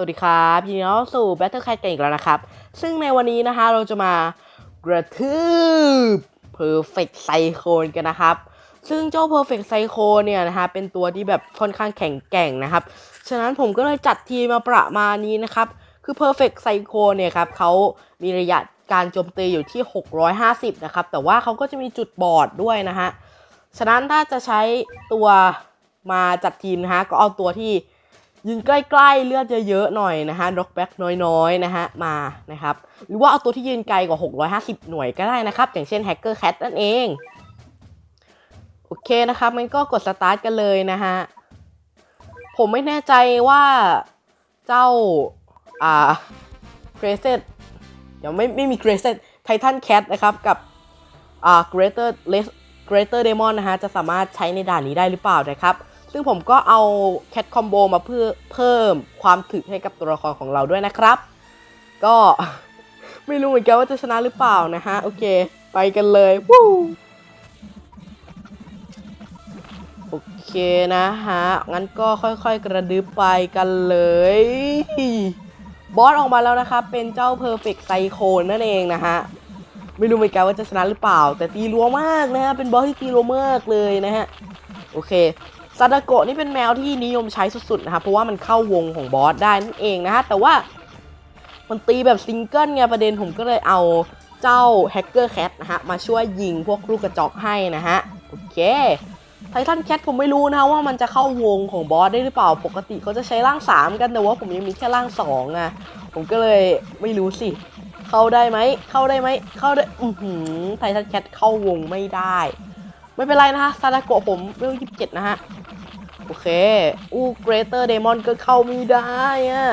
สวัสดีครับยินดีต้อนรับสู่ Battle Cat กันอีกแล้วนะครับ ซึ่งในวันนี้นะคะเราจะมากระทืบ Perfect Cyclone กันนะครับ ซึ่งเจ้า Perfect Cyclone เนี่ยนะฮะเป็นตัวที่แบบค่อนข้างแข็งแกร่งนะครับ ฉะนั้นผมก็เลยจัดทีมมาประมาณนี้นะครับ คือ Perfect Cyclone เนี่ยครับเขามีระยะการโจมตีอยู่ที่ 650 นะครับ แต่ว่าเขาก็จะมีจุดบอดด้วยนะฮะ ฉะนั้นถ้าจะใช้ตัวมาจัดทีมนะฮะก็เอาตัวที่ ยืนใกล้ๆเลือดเยอะๆหน่อยนะฮะด็อกแบ็กน้อยๆนะฮะมานะครับหรือว่าเอาตัวที่ยืนไกลกว่า 650 หน่วยก็ได้นะครับ อย่างเช่น Hacker Cat นั่นเองโอเคนะครับมันก็กดสตาร์ทกันเลยนะฮะผมไม่แน่ใจว่าเจ้าอ่าเกรเซตเดี๋ยวไม่ไม่มีเกรเซตไททันแคทนะครับกับอ่า Greater Less Greater Demon นะฮะจะสามารถใช้ในด่านนี้ได้หรือเปล่านะครับ ซึ่งผมก็เอา Cat Combo มาเพื่อเพิ่มความถึกให้กับตัวละครของเราด้วยนะครับ ก็ไม่รู้เหมือนกันว่าจะชนะหรือเปล่านะฮะ โอเค ไปกันเลยวู้โอเคนะฮะ งั้นก็ค่อยๆกระดึบไปกันเลย บอสออกมาแล้วนะครับเป็นเจ้า Perfect Cyclone นั่นเองนะฮะ ไม่รู้เหมือนกันว่าจะชนะหรือเปล่า แต่ตีรัวมากนะฮะ เป็นบอสที่ตีรัวมากเลยนะฮะ โอเค ซาดาโกะนี่เป็นแมวที่นิยมใช้สุดๆนะครับเพราะว่ามันเข้าวงของบอสได้นั่นเองนะฮะแต่ว่ามันตีแบบซิงเกิลไงประเด็นผมก็เลยเอาเจ้าแฮกเกอร์แคทนะฮะมาช่วยยิงพวกลูกกระจอกให้นะฮะโอเคไททันแคทผมไม่รู้นะว่ามันจะเข้าวงของบอสได้หรือเปล่าปกติเขาจะใช้ร่าง 3 กันแต่ว่าผมยังมีแค่ร่าง2อะผมก็เลยไม่รู้สิ เข้าได้ไหมเข้าได้ไหมเข้าได้อือหือไททันแคทเข้าวงไม่ได้ ไม่เป็นไรนะฮะซาดาโกะผมเวลยี่สิบเจ็ดนะฮะ โอเค อู้เกรเตอร์เดมอนก็เข้าไม่ได้อะ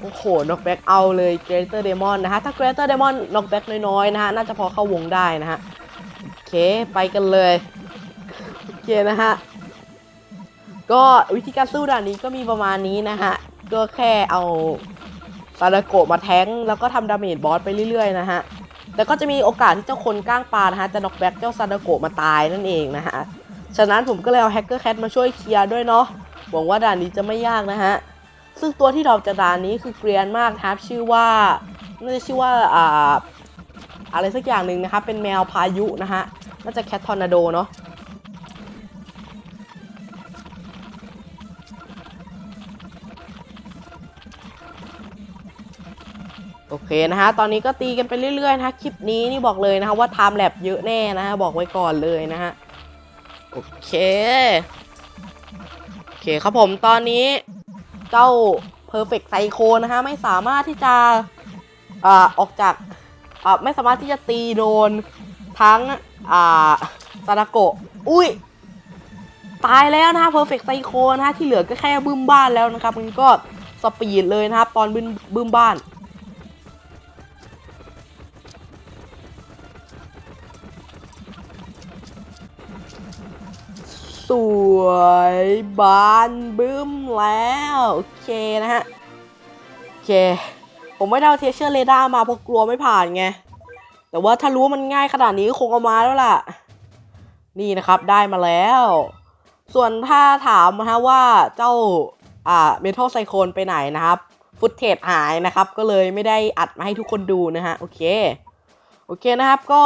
โอ้โหน็อกแบ็กเอาเลยเกรเตอร์เดมอนนะฮะ ถ้าเกรเตอร์เดมอนน็อกแบ็กน้อยๆนะฮะ น่าจะพอเข้าวงได้นะฮะ โอเค ไปกันเลย โอเคนะฮะ ก็วิธีการสู้ด่านนี้ก็มีประมาณนี้นะฮะ ก็แค่เอาซาดาโกะมาแทงแล้วก็ทำดาเมจบอสไปเรื่อยๆนะฮะ แต่ก็จะมีโอกาสที่เจ้าคนก้างปลานะฮะจะน็อกแบ็กเจ้าซาดาโกะมาตายนั่นเองนะฮะฉะนั้นผมก็เลยเอาแฮกเกอร์แคทมาช่วยเคลียร์ด้วยเนาะหวังว่าด่านนี้จะไม่ยากนะฮะซึ่งตัวที่ดรอปจากด่านนี้คือเกรียนมากครับชื่อว่าน่าจะชื่อว่าอ่าอะไรสักอย่างหนึ่งนะครับเป็นแมวพายุนะฮะน่าจะแคททอร์นาโดเนาะ โอเคนะฮะ ตอนนี้ก็ตีกันไปเรื่อยๆนะะคลิปนี้นี่บอกเลยนะฮะว่าไทม์แลปเยอะแน่นะฮะ บอกไว้ก่อนเลยนะฮะ โอเค โอเคครับผมตอนนี้ เจ้า Perfect Psycho นะฮะ ไม่สามารถที่จะอ่าออกจากอ่าไม่สามารถที่จะตีโดนทั้งอ่าซาดาโกะ อุ้ย ตายแล้วนะฮะ Perfect Psycho นะฮะ ที่เหลือก็แค่บึ้มบ้านแล้วนะครับ มันก็สปีดเลยนะครับ ตอนบึ้มบึ้มบ้าน สวยบานบึ้มแล้ว โอเคนะฮะ โอเค ผมไม่ได้เอาเทเชอร์เรดาร์มาเพราะกลัวไม่ผ่านไง แต่ว่าถ้ารู้มันง่ายขนาดนี้ก็คงเอามาแล้วล่ะ นี่นะครับได้มาแล้ว ส่วนถ้าถามนะฮะว่าเจ้าอ่าเมทัลไซโคนไปไหนนะครับฟุตเทจหายนะครับ ก็เลยไม่ได้อัดมาให้ทุกคนดูนะฮะ โอเค โอเคนะครับก็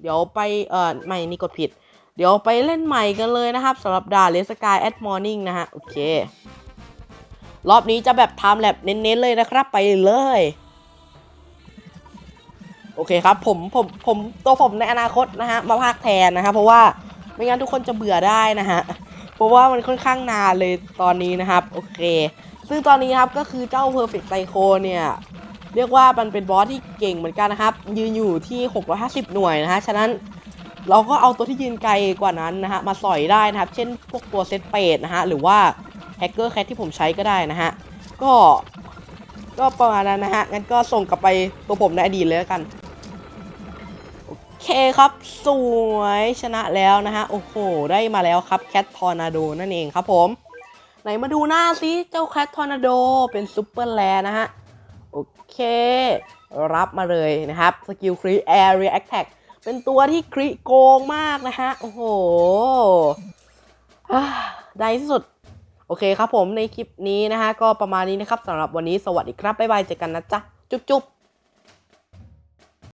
เดี๋ยวไปเอ่อไม่นี่กดผิด เดี๋ยวไปเล่นใหม่กันเลยนะครับสำหรับด่าเลสกายแอดมอร์นิ่งนะฮะ โอเค รอบนี้จะแบบไทม์แลบเน้นๆเลยนะครับ ไปเลย โอเคครับ ผมผมผมตัวผมในอนาคตนะฮะ มาพากแทนนะฮะเพราะว่าไม่งั้นทุกคนจะเบื่อได้นะฮะเพราะว่ามันค่อนข้างนานเลยตอนนี้นะครับ โอเค ซึ่งตอนนี้ครับก็คือเจ้า Perfect Psycho เนี่ยเรียกว่ามันเป็นบอสที่เก่งเหมือนกันนะครับ ยืนอยู่ที่ 650 หน่วยนะฮะ ฉะนั้น เราก็เอาตัวที่ยืนไกลกว่านั้นนะฮะมาสอยได้นะครับ เช่นพวกตัวเซตเปดนะฮะหรือว่าแฮกเกอร์แคทที่ผมใช้ก็ได้นะฮะก็ก็ประมาณนั้นนะฮะงั้นก็ส่งกลับไปตัวผมในอดีตเลยแล้วกันโอเคครับสวยชนะแล้วนะฮะโอ้โหได้มาแล้วครับแคททอร์นาโดนั่นเองครับผม ไหนมาดูหน้าซิเจ้าแคททอร์นาโดเป็นซูเปอร์แลนะฮะโอเค รับมาเลยนะครับสกิลครีแอร์รีแอคแท็ก เป็นตัวที่คริโกงมากนะฮะ โอ้โหอ่าในที่สุด โอเคครับผมในคลิปนี้นะฮะก็ประมาณนี้นะครับสำหรับวันนี้สวัสดีครับ บ๊ายบายเจอกันนะจ๊ะ จุ๊บจุ๊บ